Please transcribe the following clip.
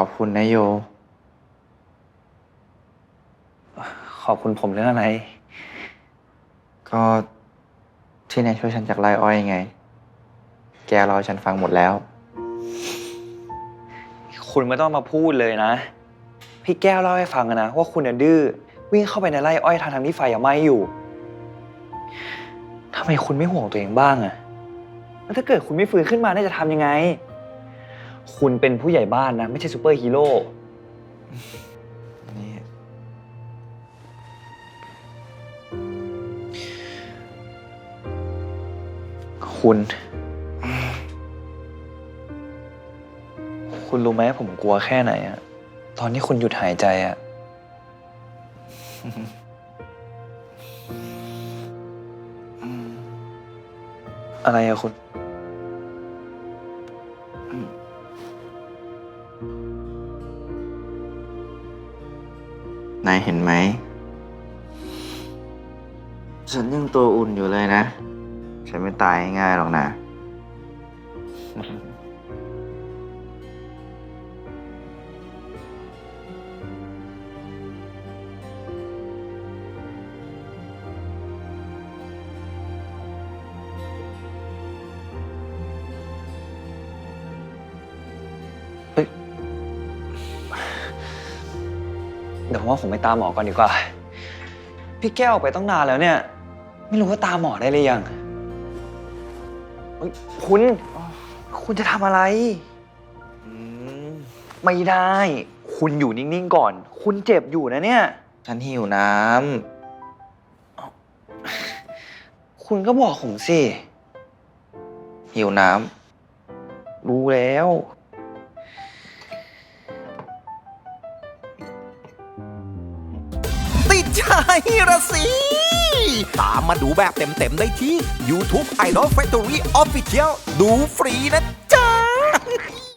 ขอบคุณนะโย ขอบคุณผมเรื่องอะไร ก็ที่นายช่วยฉันจากไรอ้อยไง แกเล่าให้ฉันฟังหมดแล้ว คุณไม่ต้องมาพูดเลยนะ พี่แก้วเล่าให้ฟังอะนะ ว่าคุณน่ะดื้อวิ่งเข้าไปในไร่อ้อยทางทางๆที่ไฟยังไหม้อยู่ทำไมคุณไม่ห่วงตัวเองบ้างอะแล้วถ้าเกิดคุณไม่ฟื้นขึ้นมาน่าจะทำยังไง คุณเป็นผู้ใหญ่บ้านนะ ไม่ใช่ซูเปอร์ฮีโร่ นี่ คุณ คุณรู้ไหมผมกลัวแค่ไหนอะตอนที่คุณหยุดหายใจอะอะไรอะคุณ นายเห็นไหม ฉันยังตัวอุ่นอยู่เลยนะ ฉันไม่ตายง่ายๆหรอกนะ เดี๋ยวผมว่าผมไปตามหมอก่อนดีกว่า พี่แก้วออกไปต้องนานแล้วเนี่ย ไม่รู้ว่าตามหมอได้หรือยังเฮ้ยคุณ คุณจะทำอะไรอืมไม่ได้ คุณอยู่นิ่งๆก่อน คุณเจ็บอยู่นะเนี่ย ฉันหิวน้คุณก็บอกผมสิำหิวน้รู้แล้ว ใช่ละสิ ตามมาดูแบบเต็มๆได้ที่ YouTube Idol Factory Official ดูฟรีนะ